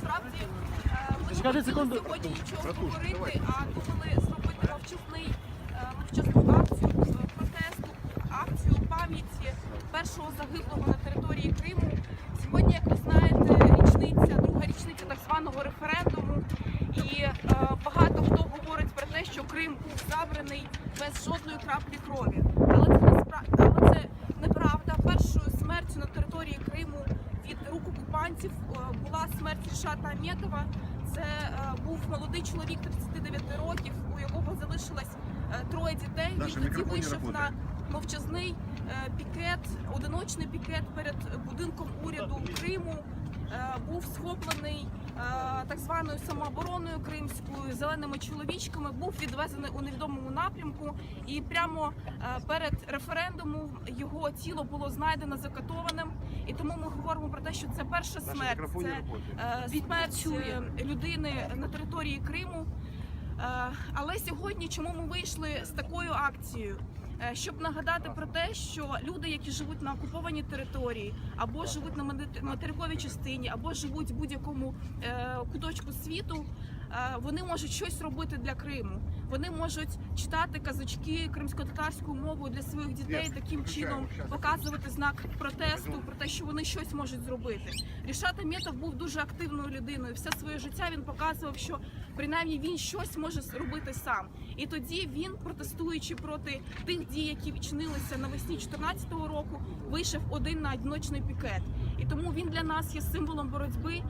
Справді. Чекайте секунду. сьогодні нічого говорити, а думали зробити мовчазний е, мовчазну акцію е, протесту, акцію пам'яті першого загиблого на території Криму. Сьогодні, як ви знаєте, річниця, друга річниця так званого референдуму. І е, багато хто говорить про те, що Крим був забраний без жодної краплі крові. Але це насправді, але це неправда. Першою смертю на території Криму від рук окупантів е, була смерть Рішата Аметова. Це е, був молодий чоловік 39 років, у якого залишилось е, троє дітей. Даша, Він тоді вийшов на мовчазний е, пікет, одиночний пікет перед будинком уряду Криму. Був схоплений так званою самообороною кримською зеленими чоловічками, був відвезений у невідомому напрямку, і прямо е, перед референдумом його тіло було знайдено закатованим. І тому ми говоримо про те, що це перша смерть. Це е, смерть е, людини на території Криму. Але сьогодні чому ми вийшли з такою акцією? Щоб нагадати про те, що люди, які живуть на окупованій території, або живуть на материковій частині, або живуть в будь-якому куточку світу, вони можуть щось робити для Криму. Вони можуть читати казочки кримсько-татарською мовою для своїх дітей, таким чином показувати знак протесту про те, що вони щось можуть зробити. Рішат Аметов був дуже активною людиною. Все своє життя він показував, що принаймні він щось може робити сам. І тоді він, протестуючи проти тих дій, які вчинилися навесні 2014 року, вийшов один на одиночний пікет. І тому він для нас є символом боротьби.